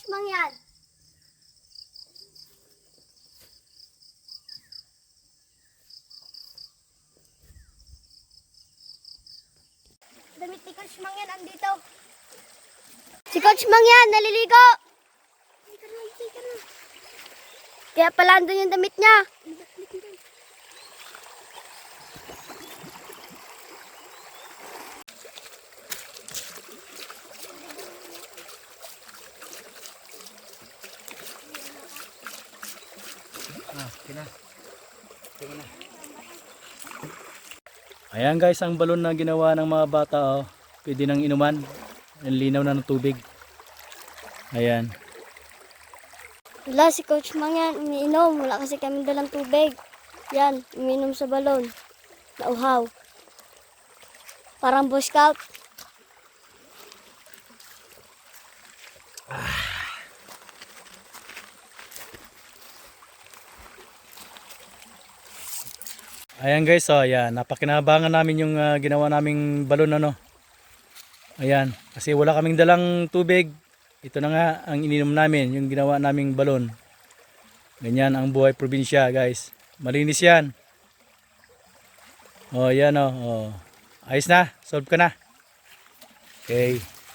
Coach Mang yan. Damit ni Coach Mang yan, andito. Si Coach Mang yan, naliligo. Kaya pala andun yung damit niya. Ah, na. Ayan guys, ang balon na ginawa ng mga bata oh. Pwede nang inuman. Ang linaw na ng tubig. Ayan. Wala si Coach Mang yan, umiinom. Wala kasi kami dalang tubig. Yan, umiinom sa balon. Nauhaw. Parang Boy Scout. Ayan guys, oh, ayan. Napakinabangan namin yung ah, ginawa naming balon ano. Ayan, kasi wala kaming dalang tubig. Ito na nga ang ininom namin, yung ginawa naming balon. Ganyan ang buhay probinsya, guys. Malinis 'yan. Oh, yan oh. oh. Ayos na, solve ka na. Okay.